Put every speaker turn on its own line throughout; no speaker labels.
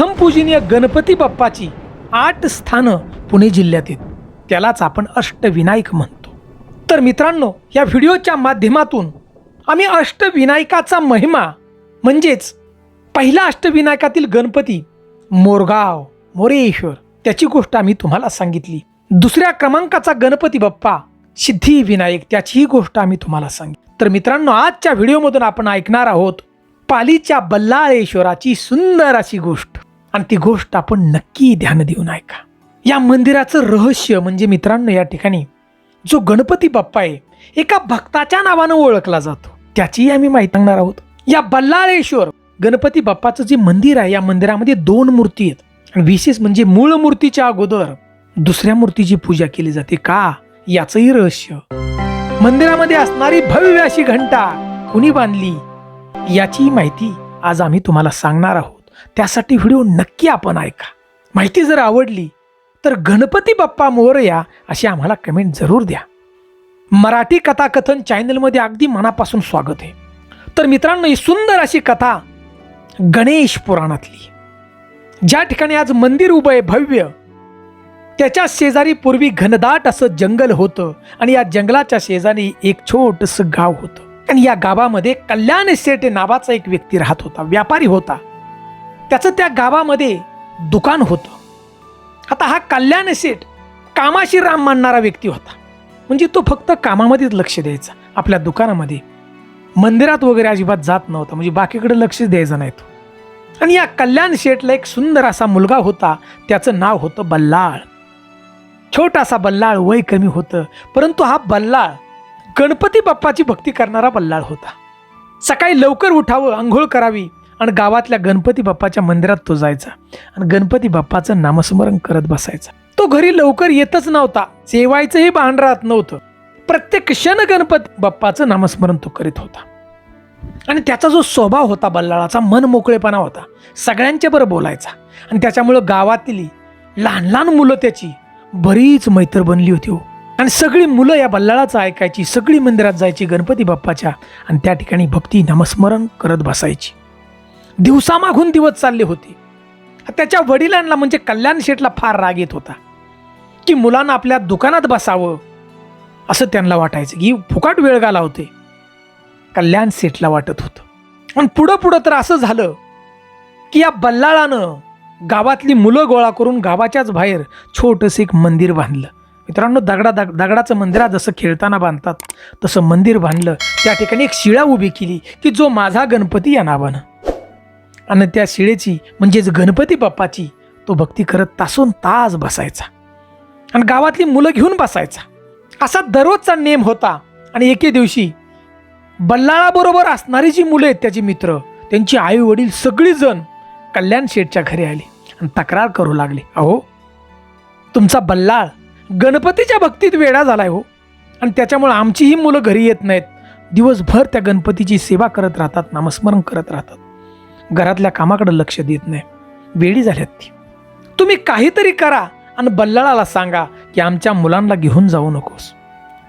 पूजनीय गणपती बाप्पाची आठ स्थानं पुणे जिल्ह्यात आहेत. त्यालाच आपण अष्टविनायक म्हणतो. तर मित्रांनो या व्हिडिओच्या माध्यमातून आम्ही अष्टविनायकाचा महिमा म्हणजेच पहिला अष्टविनायकातील गणपती मोरगाव मोरेश्वर त्याची गोष्ट आम्ही तुम्हाला सांगितली. दुसऱ्या क्रमांकाचा गणपती बाप्पा सिद्धिविनायक त्याचीही गोष्ट आम्ही तुम्हाला सांगितली. तर मित्रांनो आजच्या व्हिडिओमधून आपण ऐकणार आहोत पालीच्या बल्लाळेश्वराची सुंदर अशी गोष्ट. आणि ती गोष्ट आपण नक्की ध्यान देऊन ऐका. या मंदिराचं रहस्य म्हणजे मित्रांनो या ठिकाणी जो गणपती बाप्पा आहे एका भक्ताच्या नावानं ओळखला जातो. त्याचीही आम्ही माहिती सांगणार आहोत. या बल्लाळेश्वर गणपती बाप्पाचं जे मंदिर आहे या मंदिरामध्ये दोन मूर्ती आहेत. आणि विशेष म्हणजे मूळ मूर्तीच्या अगोदर दुसऱ्या मूर्तीची पूजा केली जाते. का? याचंही रहस्य. मंदिरामध्ये असणारी भव्य अशी घंटा कुणी बांधली? याची माहिती आज आम्ही तुम्हाला सांगणार आहोत. त्यासाठी व्हिडिओ नक्की आपण ऐका. माहिती जर आवडली तर गणपती बाप्पा मोरया अशी आम्हाला कमेंट जरूर द्या. मराठी कथाकथन चॅनलमध्ये अगदी मनापासून स्वागत आहे. तर मित्रांनो ही सुंदर अशी कथा गणेश पुराणातली. ज्या ठिकाणी आज मंदिर उभं आहे भव्य त्याच्या शेजारी पूर्वी घनदाट असं जंगल होतं आणि या जंगलाच्या शेजारी एक छोटस गाव होतं. आणि या गावामध्ये कल्याण शेटे नावाचा एक व्यक्ती राहत होता व्यापारी होता. त्याचं त्या गावामध्ये दुकान होतं. आता हा कल्याण शेठ कामाशी राम मानणारा व्यक्ती होता. म्हणजे तो फक्त कामामध्येच लक्ष द्यायचा. आपल्या दुकानामध्ये मंदिरात वगैरे अजिबात जात नव्हता. म्हणजे बाकीकडे लक्ष द्यायचं नाही तो. आणि या कल्याण शेठला एक सुंदर असा मुलगा होता. त्याचं नाव होतं बल्लाळ. छोटासा बल्लाळ वय कमी होतं. परंतु हा बल्लाळ गणपती बाप्पाची भक्ती करणारा बल्लाळ होता. सकाळी लवकर उठावं आंघोळ करावी आणि गावातल्या गणपती बाप्पाच्या मंदिरात तो जायचा आणि गणपती बाप्पाचं नामस्मरण करत बसायचा. तो घरी लवकर येतच नव्हता. जेवायचंही भान राहत नव्हतं. प्रत्येक क्षण गणपती बाप्पाचं नामस्मरण तो करीत होता. आणि त्याचा जो स्वभाव होता बल्लाळाचा मन मोकळेपणा होता. सगळ्यांच्या बरं बोलायचा. आणि त्याच्यामुळं गावातली लहान लहान मुलं त्याची बरीच मैत्र बनली होती हो. आणि सगळी मुलं या बल्लाळाचं ऐकायची सगळी मंदिरात जायची गणपती बाप्पाच्या. आणि त्या ठिकाणी भक्ती नामस्मरण करत बसायची. दिवसामागून दिवस चालले होते. त्याच्या वडिलांना म्हणजे कल्याण शेठला फार राग येत होता. की मुलांना आपल्या दुकानात बसावं असं त्यांना वाटायचं. की फुकाट वेळ गाला होते कल्याण सेठला वाटत होतं. आणि पुढं पुढं तर असं झालं की या बल्लाळानं गावातली मुलं गोळा करून गावाच्याच बाहेर छोटंसं एक मंदिर बांधलं. मित्रांनो दगडा दग दगडाचं मंदिरात जसं खेळताना बांधतात तसं मंदिर बांधलं. त्या ठिकाणी एक शिळा उभी केली की जो माझा गणपती या नावानं. आणि त्या शिळेची म्हणजेच गणपती बाप्पाची तो भक्ती करत तासून तास बसायचा. आणि गावातली मुलं घेऊन बसायचा. असा दररोजचा नेम होता. आणि एके दिवशी बल्लाळाबरोबर असणारी जी मुलं आहेत त्याची मित्र त्यांची आई वडील सगळीजण कल्याण शेठच्या घरी आले आणि तक्रार करू लागले. अहो तुमचा बल्लाळ गणपतीच्या भक्तीत वेडा झालाय हो. आणि त्याच्यामुळे आमचीही मुलं घरी येत नाहीत. दिवसभर त्या गणपतीची सेवा करत राहतात नामस्मरण करत राहतात. घरातल्या कामाकडे लक्ष देत नाही. वेळी झाल्यात ती. तुम्ही काहीतरी करा आणि बल्लाळाला सांगा की आमच्या मुलांना घेऊन जाऊ नकोस.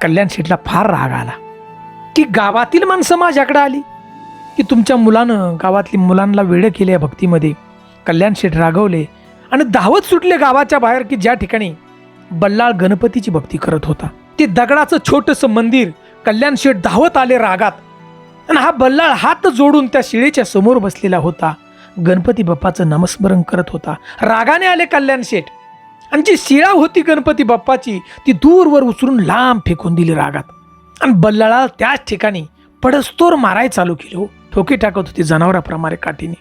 कल्याण शेठला फार राग आला. की गावातील माणसं माझ्याकडे आली. की तुमच्या मुलानं गावातली मुलांना वेळ केले या भक्तीमध्ये. कल्याण शेठ रागवले आणि धावत सुटले गावाच्या बाहेर की ज्या ठिकाणी बल्लाळ गणपतीची भक्ती करत होता. ते दगडाचं छोटंसं मंदिर कल्याण शेठ धावत आले रागात. आणि हा बल्लाळ हात जोडून त्या शिळेच्या समोर बसलेला होता. गणपती बाप्पाचं नमस्मरण करत होता. रागाने आले कल्याण शेठ. आणि जी शिळा होती गणपती बाप्पाची ती दूरवर उचलून लांब फेकून दिली रागात. आणि बल्लाळा त्याच ठिकाणी पडस्तोर माराय चालू केली हो. ठोके टाकत होती जनावराप्रमाणे काठीने.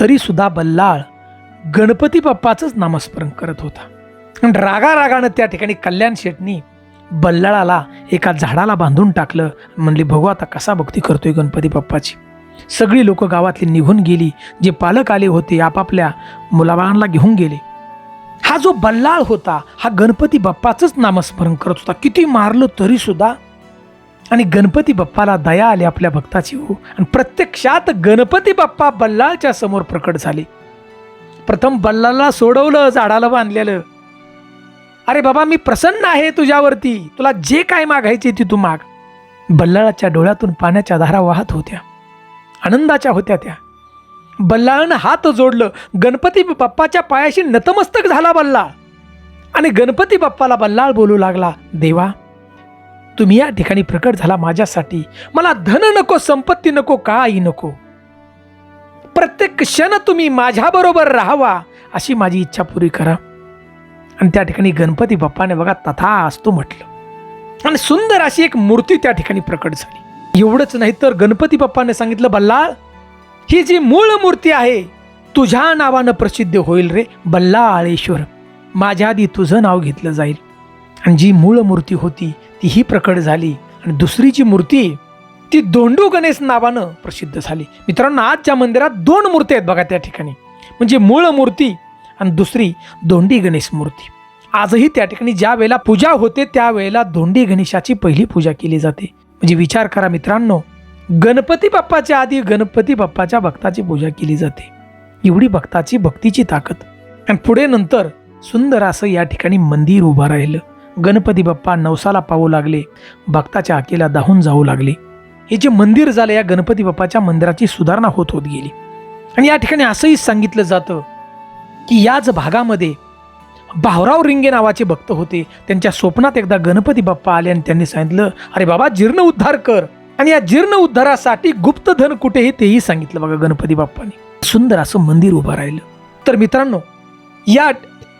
तरी सुद्धा बल्लाळ गणपती बाप्पाचंच नामस्मरण करत होता. आणि रागा रागानं त्या ठिकाणी कल्याण शेटनी बल्लाळाला एका झाडाला बांधून टाकलं. म्हणले बघू आता कसा भक्ती करतोय गणपती बाप्पाची. सगळी लोक गावातली निघून गेली. जे पालक आले होते आपापल्या मुलाबाळांना घेऊन गेले. हा जो बल्लाळ होता हा गणपती बाप्पाचंच नामस्मरण करत होता. किती मारलं तरी सुद्धा. आणि गणपती बाप्पाला दया आली आपल्या भक्ताची हो. आणि प्रत्यक्षात गणपती बाप्पा बल्लाळच्या समोर प्रकट झाले. प्रथम बल्लाला सोडवलं झाडाला बांधलेलं. अरे बाबा मी प्रसन्न आहे तुझ्यावरती. तुला जे काय मागायचे ती तू माग. बल्लाळाच्या डोळ्यातून पाण्याच्या धारा वाहत होत्या. आनंदाच्या होत्या त्या. बल्लाळनं हात जोडलं. गणपती बाप्पाच्या पायाशी नतमस्तक झाला बल्लाळ. आणि गणपती बाप्पाला बल्लाळ बोलू लागला देवा तुम्ही या ठिकाणी प्रकट झाला माझ्यासाठी. मला धन नको संपत्ती नको काही नको. प्रत्येक क्षण तुम्ही माझ्याबरोबर राहावा अशी माझी इच्छा पुरी करा. आणि त्या ठिकाणी गणपती बाप्पाने बघा तथा असतो म्हटलं. आणि सुंदर अशी एक मूर्ती त्या ठिकाणी प्रकट झाली. एवढंच नाही तर गणपती बाप्पाने सांगितलं बल्लाळ ही जी मूळ मूर्ती आहे तुझ्या नावानं प्रसिद्ध होईल रे बल्लाळेश्वर. माझ्या आधी तुझं नाव घेतलं जाईल. आणि जी मूळ मूर्ती होती तीही प्रकट झाली. आणि दुसरी जी मूर्ती ती दोंडू गणेश नावानं प्रसिद्ध झाली. मित्रांनो आज ज्या मंदिरात दोन मूर्ती आहेत बघा त्या ठिकाणी. म्हणजे मूळ मूर्ती आणि दुसरी दोंडी गणेश मूर्ती. आजही त्या ठिकाणी ज्या वेळेला पूजा होते त्यावेळेला दोंडी गणेशाची पहिली पूजा केली जाते. म्हणजे विचार करा मित्रांनो गणपती बाप्पाच्या आधी गणपती बाप्पाच्या भक्ताची पूजा केली जाते. एवढी भक्ताची भक्तीची ताकद. आणि पुढे नंतर सुंदर असं या ठिकाणी मंदिर उभं राहिलं. गणपती बाप्पा नवसाला पाहू लागले भक्ताच्या आकेला दाहून जाऊ लागले. हे जे मंदिर झालं या गणपती बाप्पाच्या मंदिराची सुधारणा होत होत गेली. आणि या ठिकाणी असंही सांगितलं जातं की याच भागामध्ये भावराव रिंगे नावाचे भक्त होते. त्यांच्या स्वप्नात एकदा गणपती बाप्पा आले आणि त्यांनी सांगितलं अरे बाबा जीर्ण उद्धार कर. आणि या जीर्ण उद्धारासाठी गुप्तधन कुठेही तेही सांगितलं बघा गणपती बाप्पाने. सुंदर असं मंदिर उभं राहिलं. तर मित्रांनो या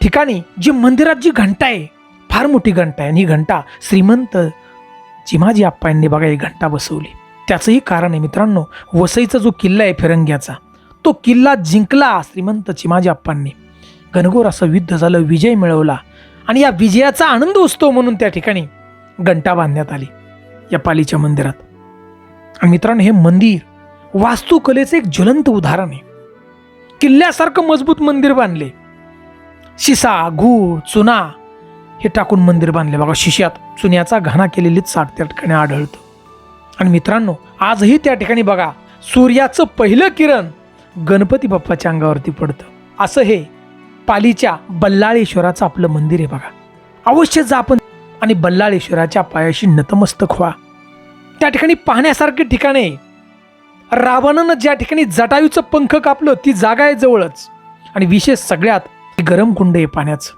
ठिकाणी जी मंदिरात जी घंटा आहे फार मोठी घंटा आहे. आणि ही घंटा श्रीमंत चिमाजी आप्पांनी बघा ही घंटा बसवली. त्याचंही कारण आहे मित्रांनो वसईचा जो किल्ला आहे फिरंग्याचा तो किल्ला जिंकला श्रीमंत चिमाजी आप्पांनी. घनघोर असं युद्ध झालं विजय मिळवला आणि या विजयाचा आनंद उत्सव म्हणून त्या ठिकाणी घंटा बांधण्यात आली या पालीच्या मंदिरात. आणि मित्रांनो हे मंदिर वास्तुकलेचं एक ज्वलंत उदाहरण आहे. किल्ल्यासारखं मजबूत मंदिर बांधले. शिसा गूळ चुना हे टाकून मंदिर बांधले. बघा शिष्यात चुन्याचा घाणा केलेलीच साठ त्या ठिकाणी आढळतं. आणि मित्रांनो आजही त्या ठिकाणी बघा सूर्याचं पहिलं किरण गणपती बाप्पाच्या अंगावरती पडतं. असं हे पालीच्या बल्लाळेश्वराचं आपलं मंदिर आहे बघा. अवश्य जा आपण आणि बल्लाळेश्वराच्या पायाशी नतमस्तक व्हा. त्या ठिकाणी पाहण्यासारखे ठिकाण आहे. रावणानं ज्या ठिकाणी जटायूचं पंख कापलं ती जागा आहे जवळच. आणि विशेष सगळ्यात गरम कुंड आहे पाण्याचं.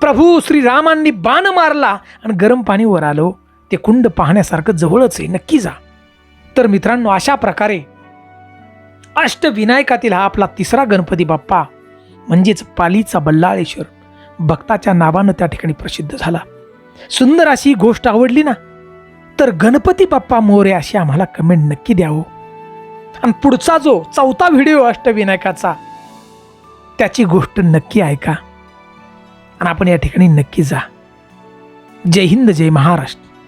प्रभू श्रीरामांनी बाण मारला आणि गरम पाणी वर आलो हो. ते कुंड पाहण्यासारखं जवळच आहे. नक्की जा. तर मित्रांनो अशा प्रकारे अष्टविनायकातील हा आपला तिसरा गणपती बाप्पा म्हणजेच पालीचा बल्लाळेश्वर भक्ताच्या नावानं त्या ठिकाणी प्रसिद्ध झाला. सुंदर अशी गोष्ट आवडली ना तर गणपती बाप्पा मोरे अशी आम्हाला कमेंट नक्की द्यावं. आणि पुढचा जो चौथा व्हिडिओ अष्टविनायकाचा त्याची गोष्ट नक्की ऐका. आणि आपण या ठिकाणी नक्की जा. जय हिंद जय महाराष्ट्र.